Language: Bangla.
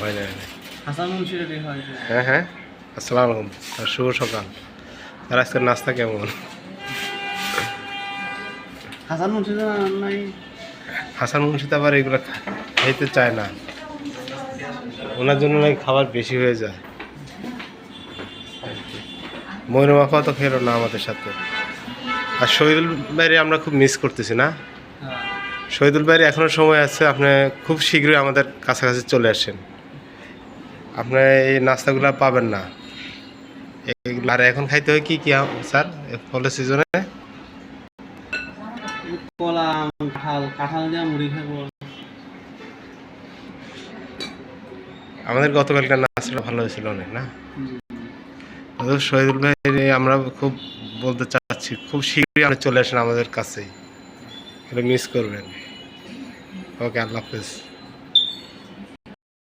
হয় না। হয় হাসান হয় হ্যাঁ হ্যাঁ। আসসালামু আলাইকুম। আর শুভ সকাল। আর আজকের নাস্তা কেমন? হাসান মুন্সি নাই। হাসান মুন্সিদ আবার এগুলো খা- খাইতে চায় না। ওনার জন্য নাকি খাবার বেশি হয়ে যায়। ময়ূর মাফা তো খেলো না আমাদের সাথে। আর শহীদুল বাইরে আমরা খুব মিস করতেছি না? হ্যাঁ। শহীদুল বাইরে এখনও সময় আছে আপনি খুব শীঘ্রই আমাদের কাছাকাছি চলে আসেন। আপনি এই নাস্তাগুলো পাবেন না। এগুলো আর এখন খাইতে হয় কি কি স্যার? ফলের সিজনে কলা আম, কাঁঠাল কাঁঠাল দিয়ে মুড়ি খাব। আমাদের গতকালকার নাস্তাটা ভালো হয়েছিল অনেক না? শহীদুল ভাই আমরা খুব বলতে চাচ্ছি খুব শীঘ্রই আপনি চলে আসেন আমাদের এটা মিস করবেন। ওকে আল্লাহ হাফেজ।